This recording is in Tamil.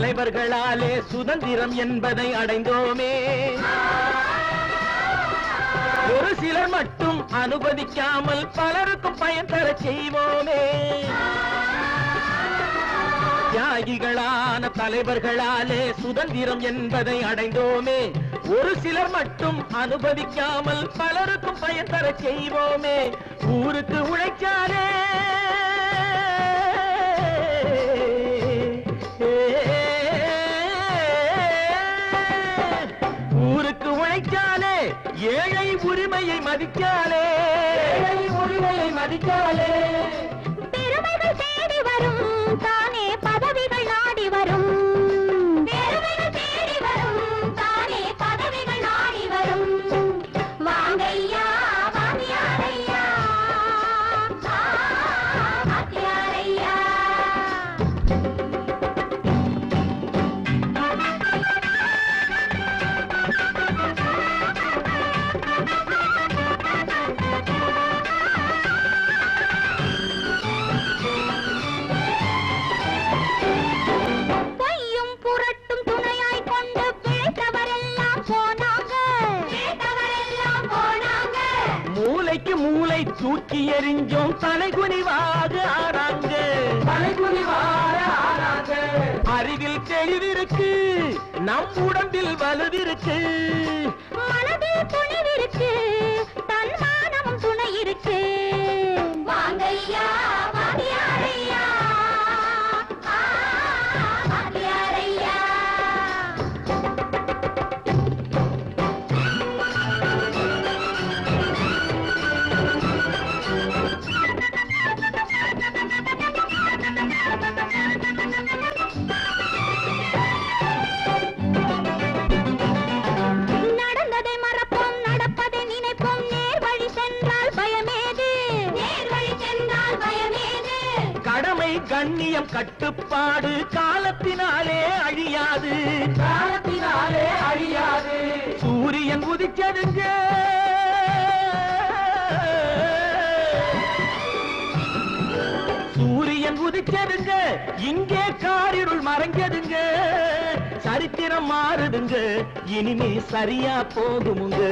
தலைவர்களாலே சுதந்திரம் என்பதை அடைந்தோமே. ஒரு சிலர் மட்டும் அனுமதிக்காமல் பலருக்கும் பயன் தர செய்வோமே. தியாகிகளான தலைவர்களாலே சுதந்திரம் என்பதை அடைந்தோமே. ஒரு சிலர் மட்டும் அனுபவிக்காமல் பலருக்கும் பயன் தர செய்வோமே. ஊருக்கு உழைச்சாலே மதிக்காலே. உரிமையை மதிக்காலே. பெருமைகள் தேடி வரும் தானே மூளைக்கு மூளை தூக்கி எறிஞ்சோம். தலைகுனிவாக ஆறாங்க தலைகுனிவாக ஆறாங்க அறிவில் தெளிவிருக்கு. நம் உடம்பில் வலுவிருக்கு. மனதில் துணிவிருக்கு கண்ணியம் கட்டுப்பாடு காலத்தினாலே அழியாது. காலத்தினாலே அழியாது. சூரியன் உதிச்சதுங்க சூரியன் உதிச்சதுங்க இங்கே காரிருள் மறைஞ்சதுங்க சரித்திரம் மாறுதுங்க. இனிமே சரியா போகுமுங்க.